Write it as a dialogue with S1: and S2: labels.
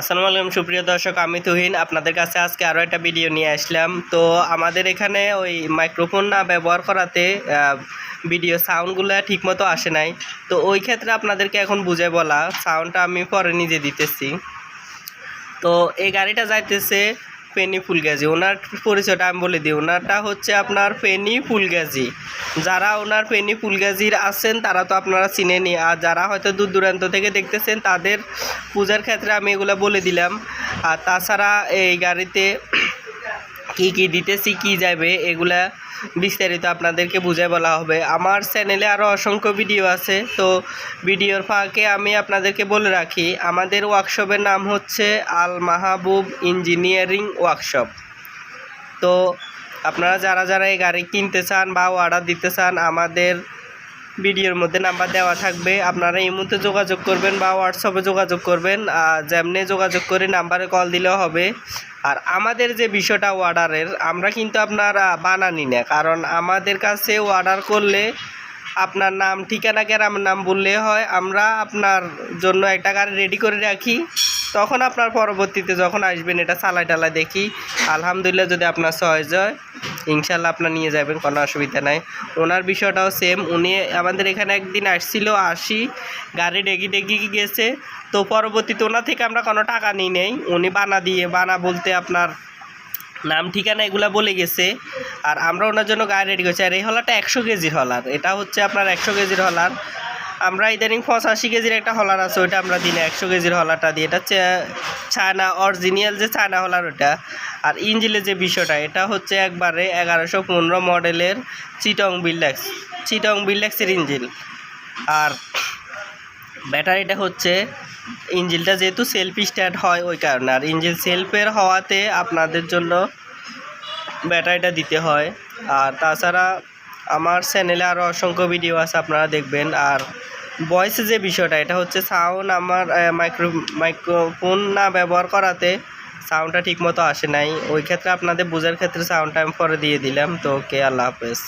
S1: আসসালামু আলাইকুম, সুপ্রিয় দর্শক, আমি তুহিন। আপনাদের কাছে আজকে আরও একটা ভিডিও নিয়ে আসলাম। তো আমাদের এখানে ওই মাইক্রোফোন না ব্যবহার করাতে ভিডিও সাউন্ডগুলো ঠিকমতো আসে নাই। তো ওই ক্ষেত্রে আপনাদেরকে এখন বুঝে বলা সাউন্ডটা আমি পরে নিজে দিতেছি। তো এই গাড়িটা যাইতেছে ফেনি ফুলগাজি। ওনার পরিচয়টা আমি বলে দিই। ওনারটা হচ্ছে আপনার ফেনি ফুলগাজি। যারা ওনার ফেনি ফুলগাজির আছেন, তারা তো আপনারা চিনেনি আর যারা হয়তো দূর দূরান্ত থেকে দেখতেছেন, তাদের পূজার ক্ষেত্রে আমি এগুলো বলে দিলাম। আর তাছাড়া এই গাড়িতে কি কি দিতেছি, কি যাবে, এগুলা বিস্তারিত আপনাদেরকে বুঝে বলা হবে। আমার চ্যানেলে আরও অসংখ্য ভিডিও আছে, তো ভিডিওর ফাঁকে আমি আপনাদেরকে বলে রাখি, আমাদের ওয়ার্কশপের নাম হচ্ছে আল মাহাবুব ইঞ্জিনিয়ারিং ওয়ার্কশপ তো আপনারা যারা যারা এই গাড়ি কিনতে চান বা অর্ডার দিতে চান, আমাদের ভিডিওর মধ্যে নাম্বার দেওয়া থাকবে। আপনারা এই মুহূর্তে যোগাযোগ করবেন বা হোয়াটসঅ্যাপে যোগাযোগ করবেন যেমনি যোগাযোগ করে নাম্বারে কল দিলেও হবে। আর আমাদের যে বিষয়টা অর্ডারের আমরা কিন্তু আপনার বানানি না। কারণ আমাদের কাছে অর্ডার করলে আপনার নাম, ঠিকানা, গ্রামের নাম বললে হয়। আমরা আপনার জন্য একটা গাড়ি রেডি করে রাখি। তখন আপনার পরবর্তীতে যখন আসবেন, এটা চালাই টালাই দেখি। আলহামদুলিল্লাহ যদি আপনার সহজ হয় ইনশাল্লাহ আপনার নিয়ে যাবেন, কোনো অসুবিধা নাই। ওনার বিষয়টাও সেম উনি আমাদের এখানে একদিন আসছিল, আসি, গাড়ি ডেকি ডেকি গেছে। তো পরবর্তীতে ওনার থেকে আমরা কোনো টাকা নিই নেই। উনি বানা দিয়ে, বানা বলতে আপনার নাম, ঠিকানা এগুলা বলে গেছে। আর আমরা ওনার জন্য গাড়ি রেডি করছি। আর এই হলারটা একশো কেজির হলার। এটা হচ্ছে আপনার একশো কেজির হলার। আমরা ইদানিং পঁচাশি কেজির একটা হলার আছে, ওইটা আমরা দিই না একশো কেজির হলারটা দিই। এটা হচ্ছে চায়না অরিজিনাল যে চায়না হলার ওটা আর ইঞ্জিলের যে বিষয়টা, এটা হচ্ছে একবারে এগারোশো পনেরো মডেলের চিটং বিল্ডাক্স, চিটং বিল্ডাক্সের ইঞ্জিল। আর ব্যাটারিটা হচ্ছে, ইঞ্জিলটা যেহেতু সেলফ স্টার্ট হয় ওই কারণে। আর ইঞ্জিল সেলফের হওয়াতে আপনাদের জন্য ব্যাটারিটা দিতে হয়। আর তাছাড়া আমার চ্যানেলে আরও অসংখ্য ভিডিও আছে, আপনারা দেখবেন। আর ভয়েসে যে বিষয়টা, এটা হচ্ছে সাউন্ড আমার মাইক্রো মাইক্রোফোন না ব্যবহার করাতে সাউন্ডটা ঠিকমতো আসে নাই। ওই ক্ষেত্রে আপনাদের বোঝার ক্ষেত্রে সাউন্ডটা আমি পরে দিয়ে দিলাম। তো ওকে, আল্লাহ হাফেজ।